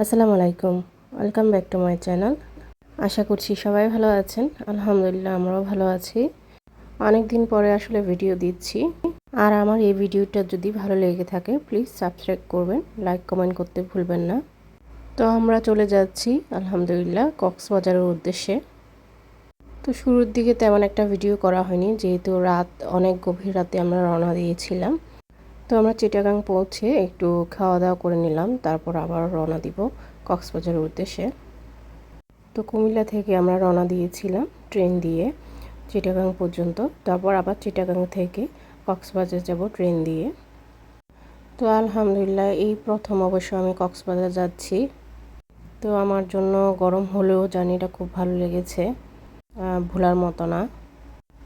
আসসালামু আলাইকুম। Welcome back to my channel আশা করছি সবাই ভালো আছেন। আলহামদুলিল্লাহ, আমরাও ভালো আছি। অনেক দিন পরে আসলে ভিডিও দিচ্ছি। আর আমার এই ভিডিওটা যদি ভালো লেগে থাকে প্লিজ সাবস্ক্রাইব করবেন। লাইক কমেন্ট করতে ভুলবেন না। তো আমরা চলে যাচ্ছি, আলহামদুলিল্লাহ, কক্সবাজারের উদ্দেশ্যে। তো শুরুর দিকে তেমন একটা ভিডিও করা হয়নি। যেহেতু রাত, অনেক গভীর রাতে আমরা রওনা দিয়েছিলাম। তো আমরা চিটাগাং পৌঁছে একটু খাওয়া দাওয়া করে নিলাম, তারপর আবার রওনা দিব কক্সবাজারের উদ্দেশ্যে। তো কুমিল্লা থেকে আমরা রওনা দিয়েছিলাম ট্রেন দিয়ে চিটাগাং পর্যন্ত, তারপর আবার চিটাগাং থেকে কক্সবাজার যাব ট্রেন দিয়ে। তো আলহামদুলিল্লাহ, এই প্রথম অবশ্য আমি কক্সবাজার যাচ্ছি। তো আমার জন্য গরম হলেও জার্নিটা খুব ভালো লেগেছে ভোলার মতো না।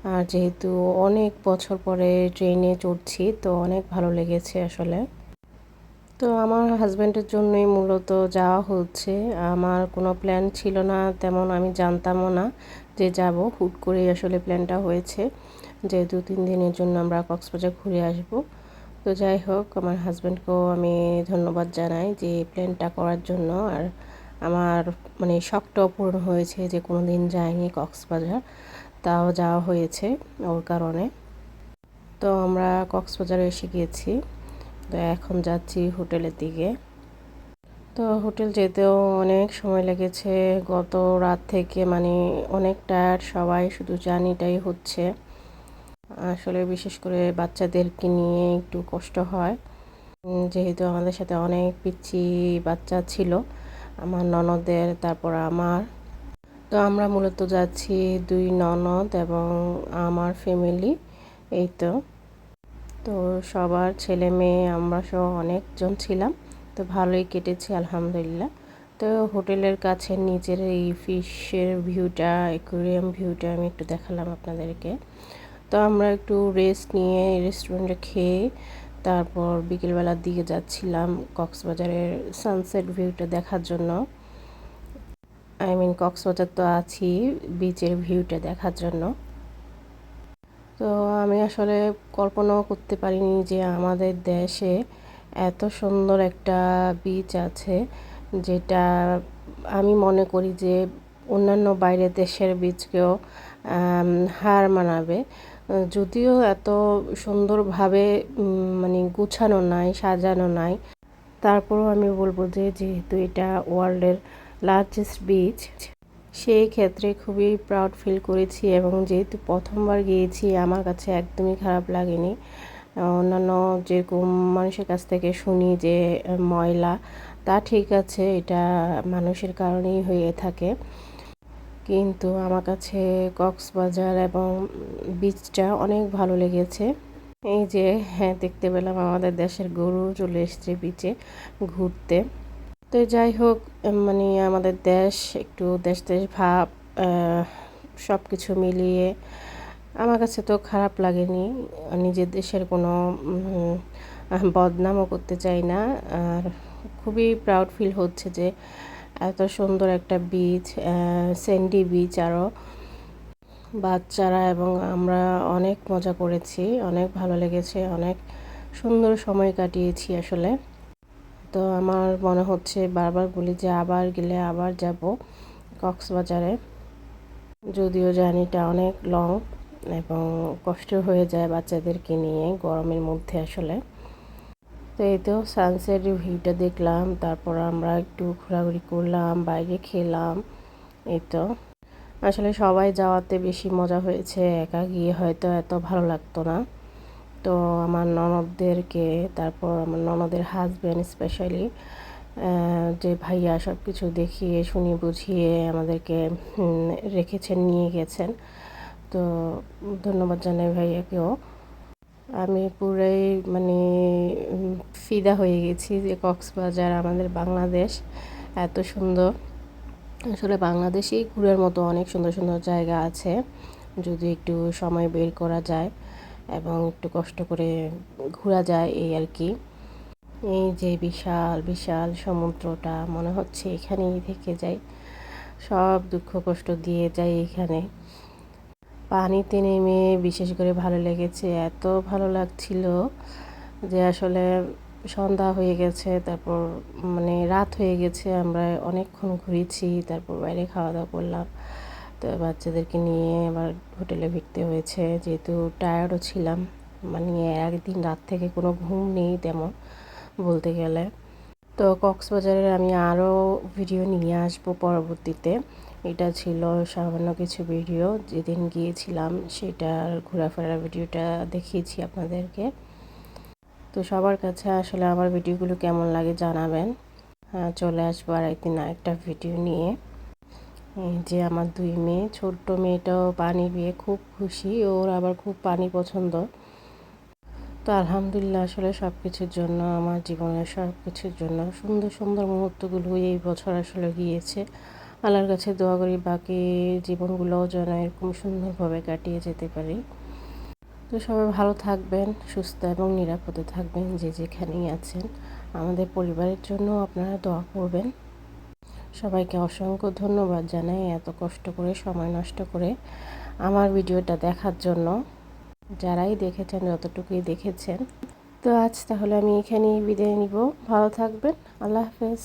আর যেহেতু অনেক বছর পরে ট্রেনে চড়ছি, তো অনেক ভালো লেগেছে আসলে। তো আমার হাজব্যান্ডের জন্যই মূলত যাওয়া হচ্ছে। আমার কোনো প্ল্যান ছিল না, তেমন আমি জানতামও না যে যাব। হুট করেই আসলে প্ল্যানটা হয়েছে যে দু তিন দিনের জন্য আমরা কক্সবাজার ঘুরে আসব। তো যাই হোক, আমার হাজব্যান্ডকেও আমি ধন্যবাদ জানাই যে প্ল্যানটা করার জন্য। আর আমার মানে শখটাও পূরণ হয়েছে যে কোনো দিন যায়নি কক্সবাজার। তাও যাওয়া হয়েছে ওর কারণে। তো আমরা কক্সবাজারে এসে গিয়েছি। তো এখন যাচ্ছি হোটেলের দিকে। তো হোটেল যেতেও অনেক সময় লেগেছে। গত রাত থেকে মানে অনেক টায়ার্ড সবাই শুধু জার্নিটাই হচ্ছে। আসলে বিশেষ করে বাচ্চাদেরকে নিয়ে একটু কষ্ট হয়। যেহেতু আমাদের সাথে অনেক পিচ্ছি বাচ্চা ছিল, আমার ননদের, তারপর আমার। তো আমরা মূলত যাচ্ছি দুই ননদ এবং আমার ফ্যামিলি এই তো। তো সবার ছেলে মেয়ে আমরা সহ অনেকজন ছিলাম, তো ভালোই কেটেছে আলহামদুলিল্লাহ। তো হোটেলের কাছে নিচের এই ফিশের ভিউটা অ্যাকোরিয়াম ভিউটা আমি একটু দেখালাম আপনাদেরকে। তো আমরা একটু রেস্ট নিয়ে রেস্টুরেন্টে খেয়ে তারপর বিকেলবেলার দিকে যাচ্ছিলাম কক্সবাজারের সানসেট ভিউটা দেখার জন্য। আই মিন কক্সবাজার তো আছি বিচের ভিউটা দেখার জন্য। তো আমি আসলে কল্পনাও করতে পারিনি যে আমাদের দেশে এত সুন্দর একটা বিচ আছে, যেটা আমি মনে করি যে অন্যান্য বাইরের দেশের বীজকেও হার মানাবে। যদিও এত সুন্দরভাবে মানে গুছানো নাই, সাজানো নাই, তারপরও আমি বলব যে যেহেতু এটা ওয়ার্ল্ডের লার্জেস্ট বিচ সেই ক্ষেত্রে খুবই প্রাউড ফিল করেছি এবং যেহেতু প্রথমবার গিয়েছি, আমার কাছে একদমই খারাপ লাগেনি। অন্যান্য যেরকম মানুষের কাছ থেকে শুনি যে ময়লা, তা ঠিক আছে, এটা মানুষের কারণেই হয়ে থাকে। কিন্তু আমার কাছে কক্সবাজার এবং বিচটা অনেক ভালো লেগেছে। এই যে হ্যাঁ দেখতে পেলাম আমাদের দেশের গরু চলে এসছে বিচে ঘুরতে। তো যাই হোক মানে আমাদের দেশ, একটু দেশ দেশ ভাব সব কিছু মিলিয়ে আমার কাছে তো খারাপ লাগেনি। নিজের দেশের কোনো বদনামও করতে চাই না। আর খুবই প্রাউড ফিল হচ্ছে যে এত সুন্দর একটা বিচ স্যান্ডি বিচ আরও বাচ্চারা এবং আমরা অনেক মজা করেছি, অনেক ভালো লেগেছে, অনেক সুন্দর সময় কাটিয়েছি আসলে। তো আমার মনে হচ্ছে বারবার বলি যে আবার গেলে আবার যাব কক্সবাজারে। যদিও জার্নিটা অনেক লং এবং কষ্ট হয়ে যায় বাচ্চাদেরকে নিয়ে গরমের মধ্যে আসলে। তো এই তো সানসেট ভিউটা দেখলাম, তারপর আমরা একটু ঘোরাঘুরি করলাম, বাইরে খেলাম, এই তো। আসলে সবাই যাওয়াতে বেশি মজা হয়েছে, একা গিয়ে হয়তো এত ভালো লাগতো না। তো আমার ননদদেরকে, তারপর আমার ননদের হাজব্যান্ড স্পেশালি যে ভাইয়া সব কিছু দেখিয়ে শুনি বুঝিয়ে আমাদেরকে রেখেছেন, নিয়ে গেছেন। তো ধন্যবাদ জানাই ভাইয়াকেও। আমি পুরাই মানে ফিদা হয়ে গেছি যে কক্সবাজার আমাদের বাংলাদেশ এত সুন্দর। আসলে বাংলাদেশেই ঘুরের মতো অনেক সুন্দর সুন্দর জায়গা আছে। যদি একটু সময় বের করা যায়। এবং একটু কষ্ট করে ঘোরা যায় এই আর কি। এই যে বিশাল বিশাল সমুদ্রটা মনে হচ্ছে এখানেই থেকে যায়। সব দুঃখ, কষ্ট দিয়ে যায় এখানে। পানিতে নেমে বিশেষ করে ভালো লেগেছে, এত ভালো লাগছিল যে আসলে সন্ধ্যা হয়ে গেছে, তারপর মানে রাত হয়ে গেছে, আমরা অনেকক্ষণ ঘুরেছি, তারপর বাইরে খাওয়া দাওয়া করলাম। তো বাচ্চাদেরকে নিয়ে আবার হোটেলে ফিরতে হয়েছে। যেহেতু টায়ার্ডও ছিলাম মানে একদিন রাত থেকে কোনো ঘুম নেই তেমন বলতে গেলে। তো কক্সবাজারের আমি আরও ভিডিও নিয়ে আসব পরবর্তীতে। এটা ছিল সামান্য কিছু ভিডিও যেদিন গিয়েছিলাম সেটার ঘোরাফেরার ভিডিওটা দেখিয়েছি আপনাদেরকে। তো সবার কাছে আসলে আমার ভিডিওগুলো কেমন লাগে জানাবেন। হ্যাঁ চলে আসব আর একদিন আরেকটা ভিডিও নিয়ে। যে আমার দুই মেয়ে, ছোট্ট মেয়েটাও পানি পেয়ে খুব খুশি, ওর আবার খুব পানি পছন্দ। তো আলহামদুলিল্লাহ আসলে সব কিছুর জন্য, আমার জীবনের সব কিছুর জন্য সুন্দর সুন্দর মুহূর্তগুলো এই বছর আসলে গিয়েছে। আল্লাহর কাছে দোয়া করি বাকি জীবনগুলোও যেন এরকম সুন্দরভাবে কাটিয়ে যেতে পারি। তো সবাই ভালো থাকবেন, সুস্থ এবং নিরাপদে থাকবেন যে যেখানেই আছেন। আমাদের পরিবারের জন্য আপনারা দোয়া করবেন। সবাইকে অসংখ্য ধন্যবাদ জানাই এত কষ্ট করে, সময় নষ্ট করে আমার ভিডিওটা দেখার জন্য। যারাই দেখেছেন, যতটুকুই দেখেছেন। তো আজ তাহলে আমি এখানেই বিদায় নিব। ভালো থাকবেন। আল্লাহ হাফেজ।